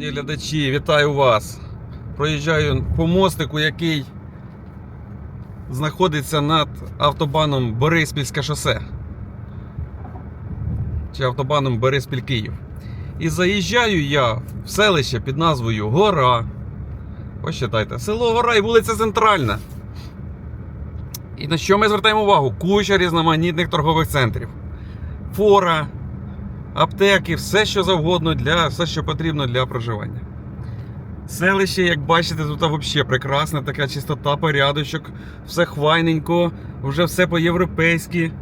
Шановні глядачі, вітаю вас. Проїжджаю по мостику, який знаходиться над автобаном Бориспільське шосе. Чи автобаном Бориспіль-Київ. І заїжджаю я в селище під назвою Гора. Посчитайте, село Гора і вулиця Центральна. І на що ми звертаємо увагу? Куча різноманітних торгових центрів. Фора, аптеки, все що завгодно для все, що потрібно для проживання. Селище, як бачите, тут взагалі прекрасна така чистота, порядочок, все хвайненько, вже все по-європейськи.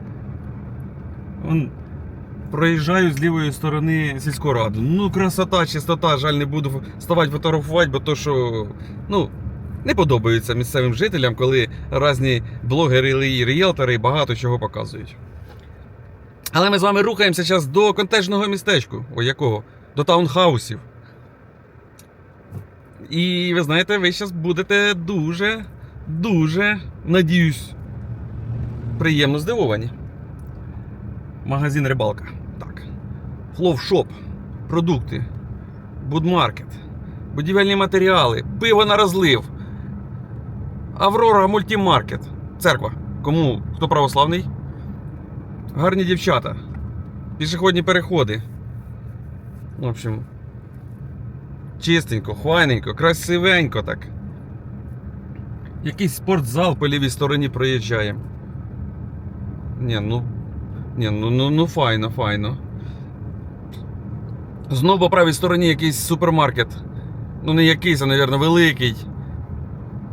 Проїжджаю з лівої сторони сільську раду. Ну, красота, чистота, жаль, не буду ставати фотографувати, бо то, що ну, не подобається місцевим жителям, коли різні блогери і ріелтори багато чого показують. Але ми з вами рухаємося зараз до контежного містечку. О, якого? До таунхаусів. І ви знаєте, ви зараз будете дуже, дуже, надіюсь, приємно здивовані. Магазин рибалка. Так. Фловшоп. Продукти. Будмаркет. Будівельні матеріали. Пиво на розлив. Аврора мультимаркет. Церква. Кому? Хто православний? Гарні дівчата. Пішохідні переходи. В общем. Чистенько, хвайненько, красивенько так. Якийсь спортзал по лівій стороні проїжджаємо. Ні, ну. Ні, ну, ну, ну файно, файно. Знову по правій стороні якийсь супермаркет. Ну, не якийсь, а, мабуть, великий.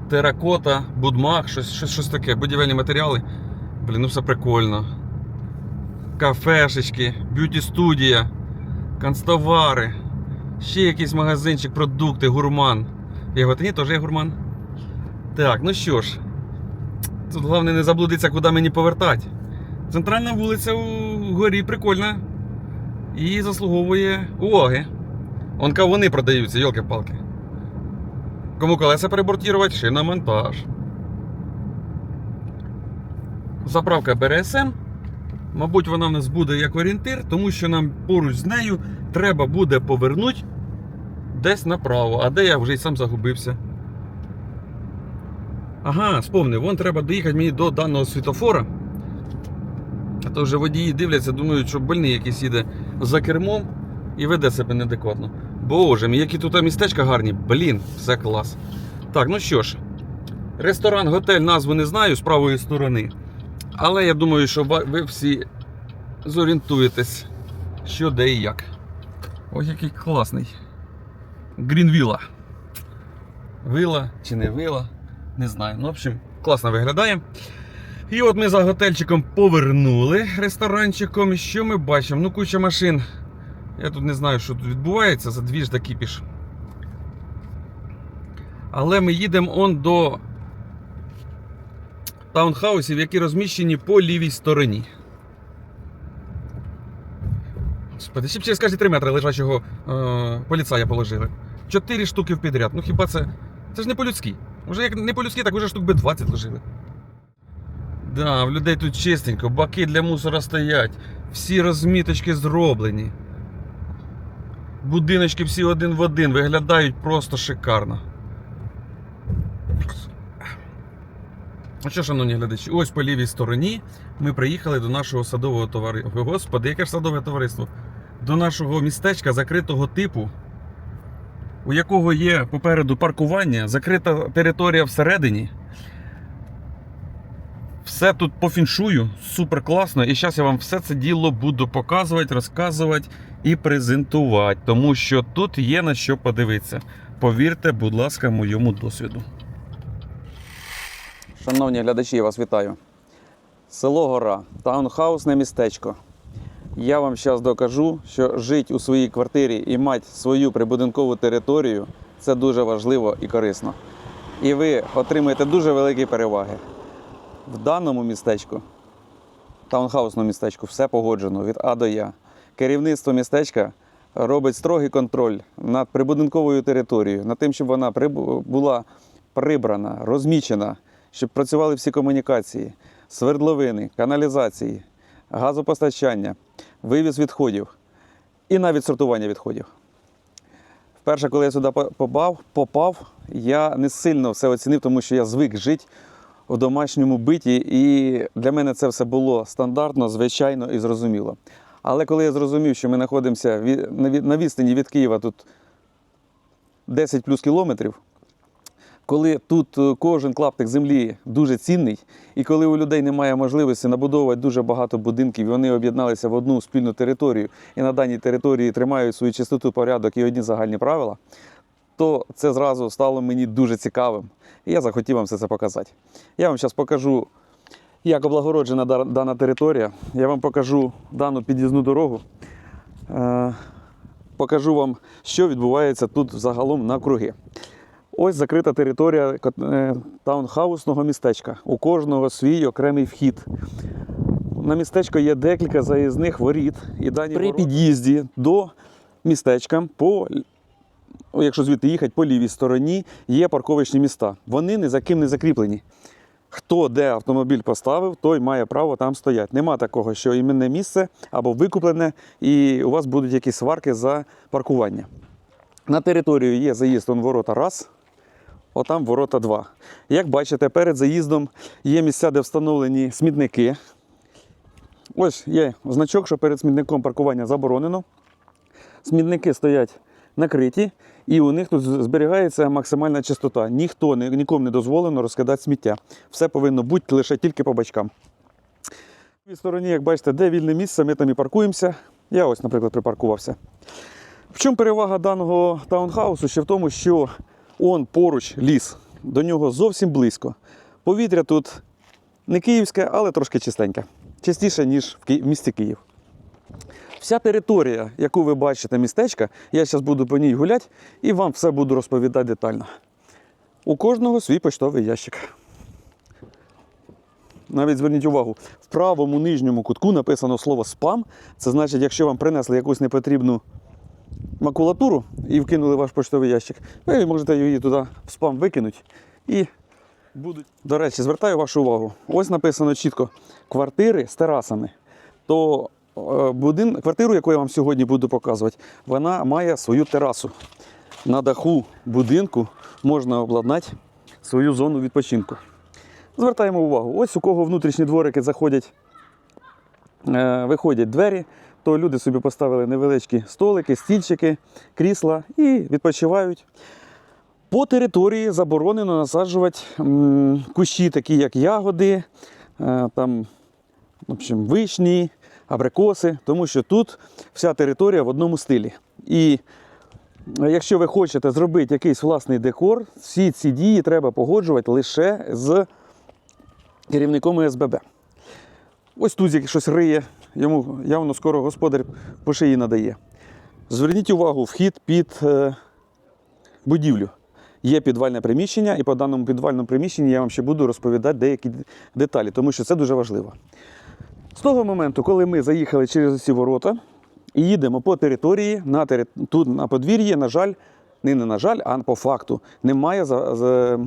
Теракота, будмах, щось, щось, щось таке, будівельні матеріали. Блін, ну все прикольно. Кафешечки, б'юті-студія, канцтовари. Ще якийсь магазинчик, продукти, гурман. Яготині теж є гурман. Так, ну що ж. Тут головне не заблудитися, куди мені повертати. Центральна вулиця у горі прикольна. І заслуговує уваги. Он кавуни продаються, йолки-палки. Кому колеса перебортувати, шиномонтаж. Заправка БРСМ. Мабуть, вона в нас буде як орієнтир, тому що нам поруч з нею треба буде повернути десь направо, а де я вже й сам загубився. Ага, сповнив, вон треба доїхати мені до даного світофора. А то вже водії дивляться, думають, що больний якийсь їде за кермом і веде себе неадекватно. Боже мій, які тут містечка гарні, блін, все клас. Так, ну що ж, ресторан, готель, назву не знаю з правої сторони. Але я думаю, що ви всі зорієнтуєтесь, що де і як. Ось який класний. Грінвіла. Вила чи не вила, не знаю. Ну, в общем, класно виглядає. І от ми за готельчиком повернули ресторанчиком. І що ми бачимо? Ну, куча машин. Я тут не знаю, що тут відбувається, за двіж да кіпіш. Але ми їдемо он до таунхаусів, які розміщені по лівій стороні. Господи, ще б через кожні 3 метри лежачого е, поліцая положили. Чотири штуки в підряд. Ну хіба це. Це ж не по-людськи. Уже як не по-людськи, так уже штук би 20 лежили. Да, в людей тут чистенько, баки для мусора стоять, всі розміточки зроблені. Будиночки всі один в один виглядають просто шикарно. Ну що, шановні глядачі, ось по лівій стороні ми приїхали до нашого садового товариства. Господи, яке ж садове товариство? До нашого містечка закритого типу, у якого є попереду паркування, закрита територія всередині. Все тут по фіншую, супер класно. І зараз я вам все це діло буду показувати, розказувати і презентувати, тому що тут є на що подивитися. Повірте, будь ласка, моєму досвіду. Шановні глядачі, я вас вітаю. Село Гора, таунхаусне містечко. Я вам зараз докажу, що жити у своїй квартирі і мати свою прибудинкову територію це дуже важливо і корисно. І ви отримаєте дуже великі переваги. В даному містечку, таунхаусному містечку, все погоджено від А до Я. Керівництво містечка робить строгий контроль над прибудинковою територією, над тим, щоб вона була прибрана, розмічена, щоб працювали всі комунікації, свердловини, каналізації, газопостачання, вивіз відходів і навіть сортування відходів. Перше, коли я сюди попав, попав, я не сильно все оцінив, тому що я звик жити в домашньому биті, і для мене це все було стандартно, звичайно і зрозуміло. Але коли я зрозумів, що ми знаходимося на відстані від Києва тут 10 плюс кілометрів, коли тут е, кожен клаптик землі дуже цінний, і коли у людей немає можливості набудовувати дуже багато будинків, і вони об'єдналися в одну спільну територію і на даній території тримають свою чистоту, порядок і одні загальні правила, то це зразу стало мені дуже цікавим. І я захотів вам все це показати. Я вам зараз покажу, як облагороджена дана територія. Я вам покажу дану під'їзну дорогу. Е, Покажу вам, що відбувається тут загалом навкруги. Ось закрита територія е, таунхаусного містечка. У кожного свій окремий вхід. На містечко є декілька заїзних воріт, і дані при під'їзді до містечка, по, якщо звідти їхати, по лівій стороні є парковочні міста. Вони ні за ким не закріплені. Хто де автомобіль поставив, той має право там стояти. Нема такого, що іменне місце або викуплене, і у вас будуть якісь сварки за паркування. На територію є заїзд он ворота раз, отам ворота два. Як бачите, перед заїздом є місця, де встановлені смітники. Ось є значок, що перед смітником паркування заборонено. Смітники стоять накриті, і у них тут зберігається максимальна чистота. Ніхто нікому не дозволено розкидати сміття. Все повинно бути лише тільки по бачкам. В стороні, як бачите, де вільне місце, ми там і паркуємося. Я ось, наприклад, припаркувався. В чому перевага даного таунхаусу? Ще в тому, що он поруч ліс, до нього зовсім близько. Повітря тут не київське, але трошки чистеньке. Чистіше, ніж в місті Київ. Вся територія, яку ви бачите, містечка, я зараз буду по ній гуляти і вам все буду розповідати детально. У кожного свій поштовий ящик. Навіть зверніть увагу, в правому нижньому кутку написано слово спам. Це значить, якщо вам принесли якусь непотрібну макулатуру і вкинули ваш поштовий ящик, ви можете її туди в спам викинути і будуть. До речі, звертаю вашу увагу. Ось написано чітко: квартири з терасами. То е, будин, квартиру, яку я вам сьогодні буду показувати, вона має свою терасу. На даху будинку можна обладнати свою зону відпочинку. Звертаємо увагу, ось у кого внутрішні дворики заходять, е, виходять двері, то люди собі поставили невеличкі столики, стільчики, крісла і відпочивають. По території заборонено насаджувати кущі, такі як ягоди, е, там, в общем, вишні, абрикоси, тому що тут вся територія в одному стилі. І е, якщо ви хочете зробити якийсь власний декор, всі ці дії треба погоджувати лише з керівником ОСББ. Ось Тузік щось риє, йому явно скоро господар по шиї надає. Зверніть увагу, вхід під е, будівлю. Є підвальне приміщення, і по даному підвальному приміщенні я вам ще буду розповідати деякі деталі, тому що це дуже важливо. З того моменту, коли ми заїхали через ці ворота і їдемо по території, на тери... тут на подвір'ї, на жаль, не, не на жаль, а по факту, немає за...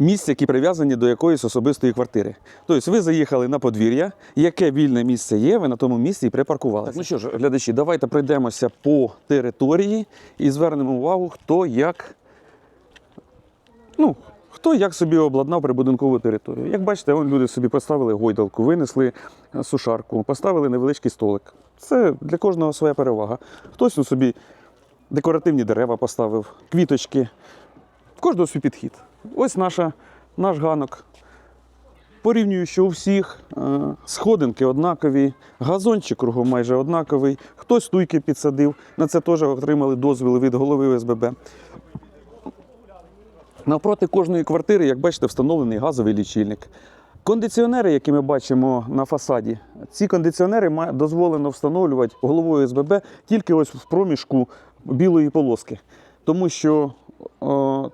Місць, які прив'язані до якоїсь особистої квартири. Тобто ви заїхали на подвір'я, яке вільне місце є, ви на тому місці і припаркувалися. Так, ну що ж, глядачі, давайте пройдемося по території і звернемо увагу, хто як. Ну, Хто як собі обладнав прибудинкову територію? Як бачите, вон люди собі поставили гойдалку, винесли сушарку, поставили невеличкий столик. Це для кожного своя перевага. Хтось ну, собі декоративні дерева поставив, квіточки. В кожного свій підхід. Ось наша, наш ганок. Порівнюю, що у всіх е, сходинки однакові, газончик кругом майже однаковий, хтось туйки підсадив, на це теж отримали дозвіл від голови ОСББ. Навпроти кожної квартири, як бачите, встановлений газовий лічильник. Кондиціонери, які ми бачимо на фасаді, ці кондиціонери дозволено встановлювати головою СББ тільки ось в проміжку білої полоски. Тому що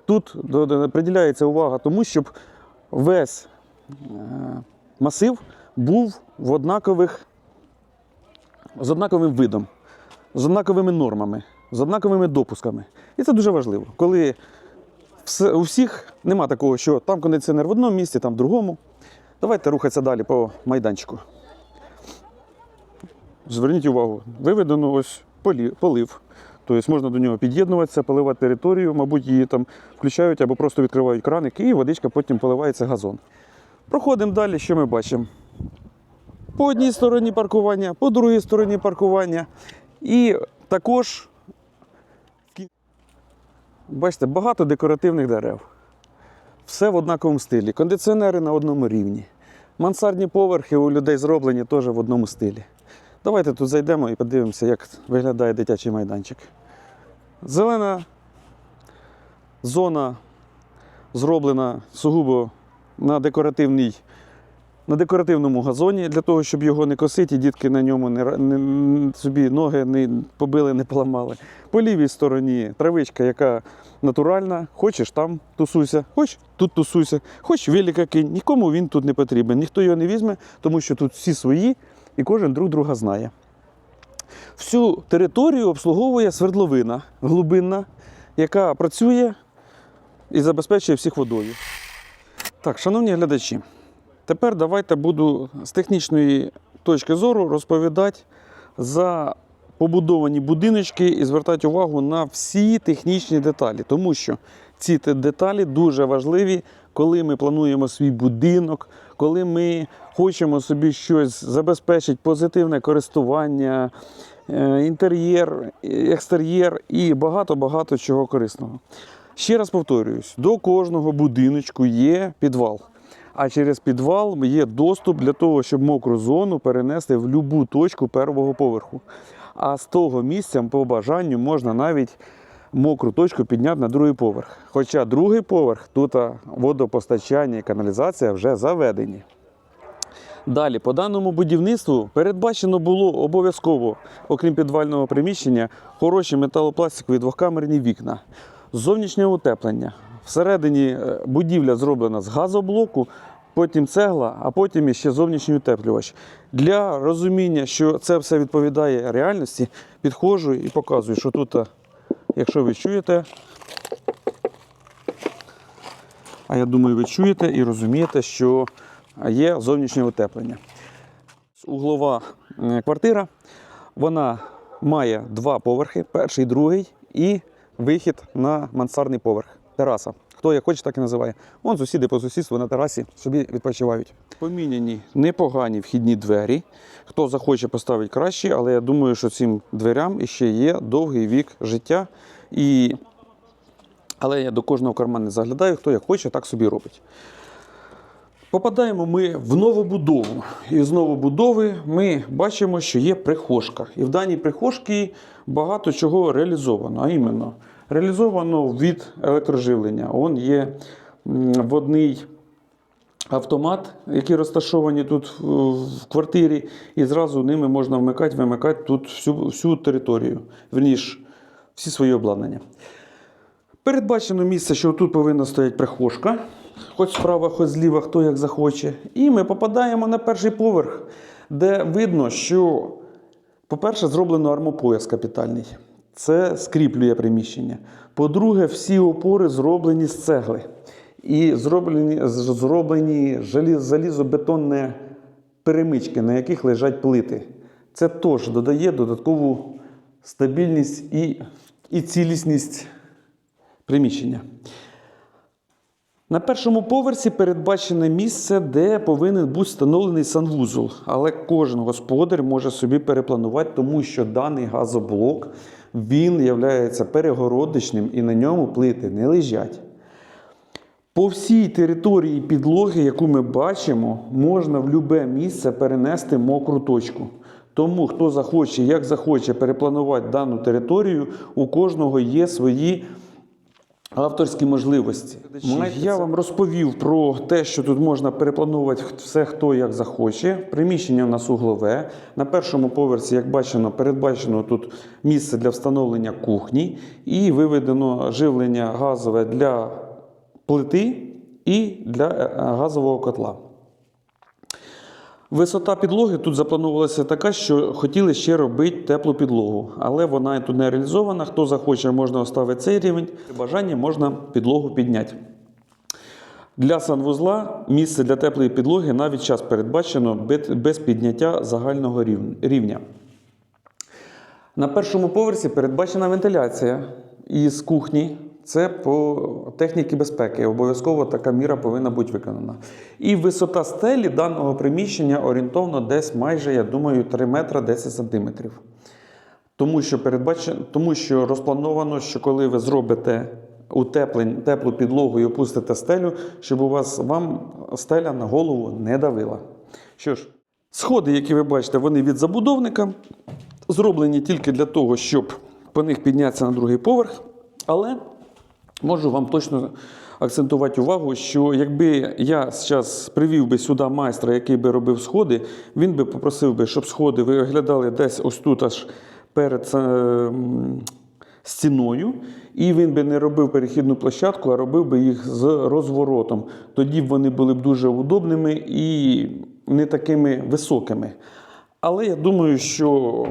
тут до- до- приділяється увага тому, щоб весь е, масив був в однакових, з однаковим видом, з однаковими нормами, з однаковими допусками. І це дуже важливо. Коли у всіх нема такого, що там кондиціонер в одному місці, там в другому. Давайте рухатися далі по майданчику. Зверніть увагу, виведено ось полі- полив. Тобто можна до нього під'єднуватися, поливати територію, мабуть, її там включають або просто відкривають краник, і водичка потім поливається газон. Проходимо далі, що ми бачимо. По одній стороні паркування, по другій стороні паркування. І також бачите, багато декоративних дерев. Все в однаковому стилі. Кондиціонери на одному рівні. Мансардні поверхи у людей зроблені теж в одному стилі. Давайте тут зайдемо і подивимося, як виглядає дитячий майданчик. Зелена зона зроблена сугубо на, декоративній, на декоративному газоні, для того, щоб його не косити, і дітки на ньому не, не- собі ноги не побили, не поламали. По лівій стороні травичка, яка натуральна. Хочеш там тусуйся, хоч тут тусуйся, хоч велика кинь. Нікому він тут не потрібен. Ніхто його не візьме, тому що тут всі свої і кожен друг друга знає. Всю територію обслуговує свердловина глибинна, яка працює і забезпечує всіх водою. Так, шановні глядачі, тепер давайте буду з технічної точки зору розповідати за побудовані будиночки і звертати увагу на всі технічні деталі, тому що ці деталі дуже важливі, коли ми плануємо свій будинок, коли ми хочемо собі щось забезпечити, позитивне користування, е, інтер'єр, екстер'єр і багато-багато чого корисного. Ще раз повторююсь: до кожного будиночку є підвал. А через підвал є доступ для того, щоб мокру зону перенести в будь-яку точку первого поверху. А з того місця, по бажанню, можна навіть мокру точку підняти на другий поверх. Хоча другий поверх тут водопостачання і каналізація вже заведені. Далі, по даному будівництву передбачено було обов'язково, окрім підвального приміщення, хороші металопластикові двохкамерні вікна, зовнішнє утеплення. Всередині е, будівля зроблена з газоблоку, потім цегла, а потім ще зовнішній утеплювач. Для розуміння, що це все відповідає реальності, підходжу і показую, що тут, а, якщо ви чуєте, а я думаю, ви чуєте і розумієте, що є зовнішнє утеплення. Углова квартира, вона має два поверхи, перший, другий, і вихід на мансардний поверх. Тераса. Хто як хоче, так і називає. Вон сусіди по сусідству на терасі собі відпочивають. Поміняні непогані вхідні двері. Хто захоче поставити краще, але я думаю, що цим дверям іще є довгий вік життя. І... Але я до кожного кармана не заглядаю, хто як хоче, так собі робить. Попадаємо ми в новобудову. І з новобудови ми бачимо, що є прихожка. І в даній прихожці багато чого реалізовано. А іменно, реалізовано від електроживлення. Он є водний автомат, який розташовані тут в в квартирі, і зразу ними можна вмикати, вимикати тут всю, всю територію, верніш, всі свої обладнання. Передбачено місце, що тут повинна стояти прихожка, хоч справа, хоч зліва, хто як захоче. І ми попадаємо на перший поверх, де видно, що, по-перше, зроблено армопояс капітальний. Це скріплює приміщення. По-друге, всі опори зроблені з цегли. І зроблені, зроблені залізобетонні перемички, на яких лежать плити. Це теж додає додаткову стабільність і, і цілісність приміщення. На першому поверсі передбачене місце, де повинен бути встановлений санвузол. Але кожен господар може собі перепланувати, тому що даний газоблок він є перегородочним і на ньому плити не лежать. По всій території підлоги, яку ми бачимо, можна в будь-яке місце перенести мокру точку. Тому хто захоче, як захоче перепланувати дану територію, у кожного є свої авторські можливості. Я вам розповів про те, що тут можна перепланувати все, хто як захоче. Приміщення в нас углове. На першому поверсі, як бачено, передбачено тут місце для встановлення кухні і виведено живлення газове для плити і для е, газового котла. Висота підлоги тут запланувалася така, що хотіли ще робити теплу підлогу, але вона тут не реалізована. Хто захоче, можна оставити цей рівень. При бажанні можна підлогу підняти. Для санвузла місце для теплої підлоги навіть час передбачено без- підняття загального рівня. На першому поверсі передбачена вентиляція із кухні. Це по техніці безпеки. Обов'язково така міра повинна бути виконана. І висота стелі даного приміщення орієнтовно десь майже, я думаю, 3 метра 10 сантиметрів. Тому що тому що розплановано, що коли ви зробите утеплень, теплу підлогу і опустите стелю, щоб у вас вам стеля на голову не давила. Що ж, сходи, які ви бачите, вони від забудовника, зроблені тільки для того, щоб по них піднятися на другий поверх. Але можу вам точно акцентувати увагу, що якби я зараз привів би сюди майстра, який би робив сходи, він би попросив би, щоб сходи виглядали десь ось тут аж перед е, стіною, і він би не робив перехідну площадку, а робив би їх з розворотом. Тоді б вони були б дуже удобними і не такими високими. Але я думаю, що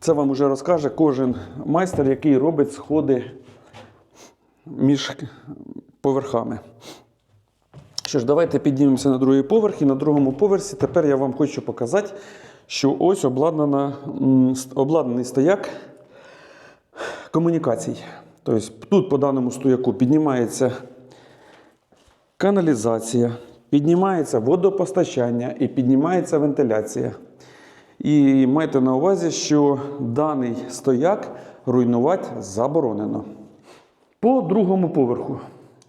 це вам уже розкаже кожен майстер, який робить сходи між поверхами. Що ж, давайте піднімемося на другий поверх. І на другому поверсі тепер я вам хочу показати, що ось обладнана, обладнаний стояк комунікацій. Тобто тут по даному стояку піднімається каналізація, піднімається водопостачання і піднімається вентиляція. І майте на увазі, що даний стояк руйнувати заборонено. По другому поверху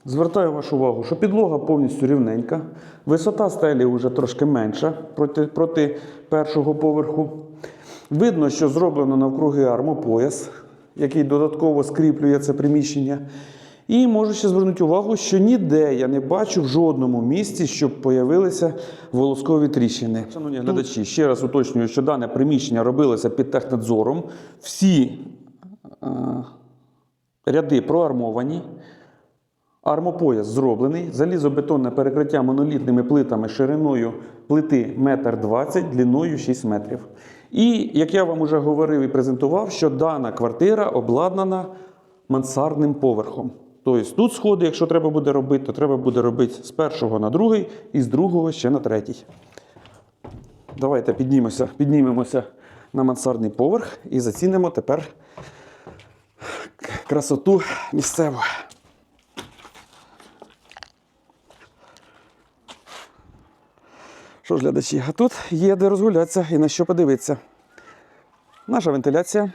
звертаю вашу увагу, що підлога повністю рівненька, висота стелі вже трошки менша проти, проти першого поверху. Видно, що зроблено навкруги армопояс, який додатково скріплює це приміщення. І можу ще звернути увагу, що ніде я не бачу в жодному місці, щоб появилися волоскові тріщини. Шановні глядачі, ще раз уточнюю, що дане приміщення робилося під технадзором. Всі е, ряди проармовані. Армопояс зроблений, залізобетонне перекриття монолітними плитами шириною плити 1,20 м, длиною 6 метрів. І, як я вам вже говорив і презентував, що дана квартира обладнана мансардним поверхом. Тобто тут сходи, якщо треба буде робити, то треба буде робити з першого на другий і з другого ще на третій. Давайте піднімемося, піднімемося на мансардний поверх і зацінимо тепер красоту місцеву. Що ж, глядачі, а тут є де розгулятися і на що подивитися. Наша вентиляція.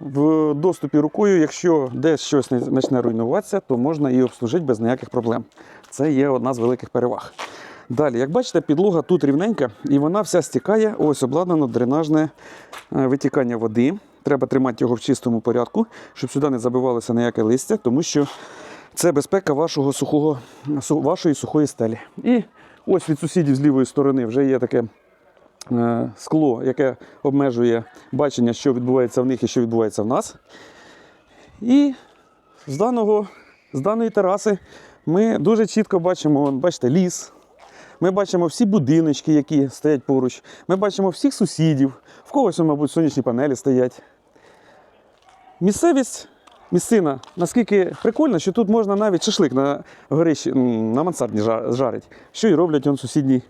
В доступі рукою, якщо десь щось почне руйнуватися, то можна її обслужити без ніяких проблем. Це є одна з великих переваг. Далі, як бачите, підлога тут рівненька і вона вся стікає. Ось обладнано дренажне е, витікання води. Треба тримати його в чистому порядку, щоб сюди не забивалося ніяке листя, тому що це безпека вашого сухого, вашої сухої стелі. І ось від сусідів з лівої сторони вже є таке е, скло, яке обмежує бачення, що відбувається в них і що відбувається в нас. І з, даного, з даної тераси ми дуже чітко бачимо, бачите, ліс. Ми бачимо всі будиночки, які стоять поруч. Ми бачимо всіх сусідів. В когось, мабуть, сонячні панелі стоять. Місцевість, місцина, наскільки прикольно, що тут можна навіть шашлик на горищі, на мансардні жарить, що і роблять он сусідні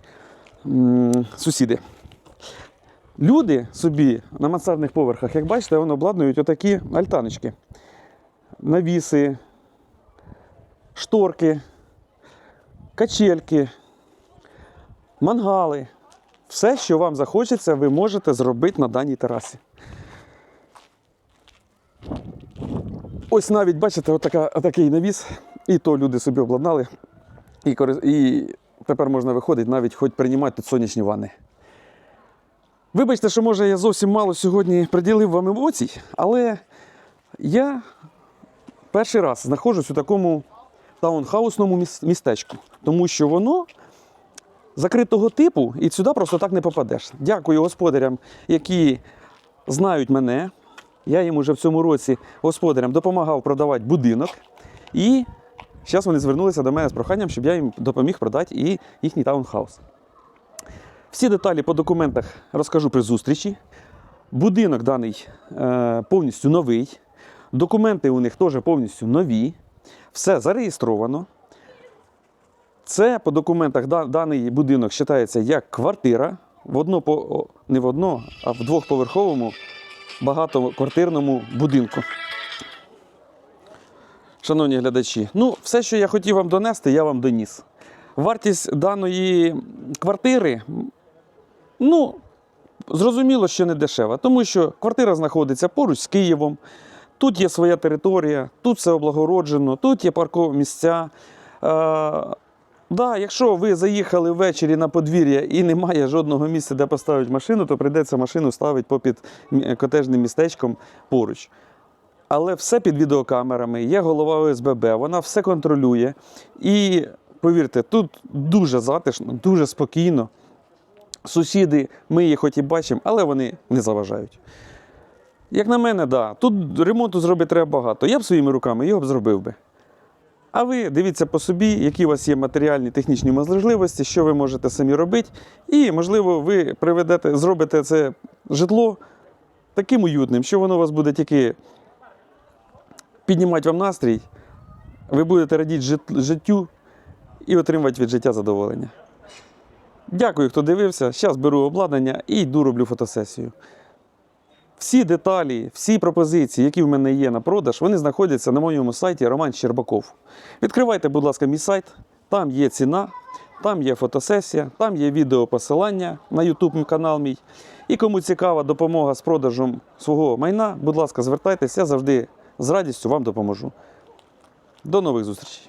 сусіди. Люди собі на мансардних поверхах, як бачите, вони обладнують отакі альтаночки. Навіси, шторки, качельки, мангали. Все, що вам захочеться, ви можете зробити на даній терасі. Ось навіть, бачите, отака, отакий навіс, і то люди собі обладнали. І, і тепер можна виходити, навіть хоч приймати тут сонячні ванни. Вибачте, що може я зовсім мало сьогодні приділив вам емоцій, але я перший раз знаходжусь у такому таунхаусному містечку, тому що воно закритого типу і сюди просто так не попадеш. Дякую господарям, які знають мене. Я їм уже в цьому році господарям допомагав продавати будинок. І зараз вони звернулися до мене з проханням, щоб я їм допоміг продати і їхній таунхаус. Всі деталі по документах розкажу при зустрічі. Будинок даний е, повністю новий. Документи у них теж повністю нові. Все зареєстровано. Це по документах даний будинок вважається як квартира в одно, не в одно, а в двохповерховому багатоквартирному будинку. Шановні глядачі, ну, все, що я хотів вам донести, я вам доніс. Вартість даної квартири, ну, зрозуміло, що не дешева, тому що квартира знаходиться поруч з Києвом. Тут є своя територія, тут все облагороджено, тут є паркомісця. Е, да, якщо ви заїхали ввечері на подвір'я і немає жодного місця, де поставити машину, то прийдеться машину ставити попід котежним містечком поруч. Але все під відеокамерами, є голова ОСББ, вона все контролює. І повірте, тут дуже затишно, дуже спокійно. Сусіди, ми їх хоч і бачимо, але вони не заважають. Як на мене, да, тут ремонту зробити треба багато. Я б своїми руками його б зробив би. А ви дивіться по собі, які у вас є матеріальні технічні можливості, що ви можете самі робити. І, можливо, ви приведете, зробите це житло таким уютним, що воно у вас буде тільки піднімати вам настрій, ви будете радіти життю і отримувати від життя задоволення. Дякую, хто дивився. Зараз беру обладнання і йду роблю фотосесію. Всі деталі, всі пропозиції, які в мене є на продаж, вони знаходяться на моєму сайті Роман Щербаков. Відкривайте, будь ласка, мій сайт, там є ціна, там є фотосесія, там є відеопосилання на YouTube канал мій. І кому цікава допомога з продажем свого майна, будь ласка, звертайтеся, я завжди з радістю вам допоможу. До нових зустрічей!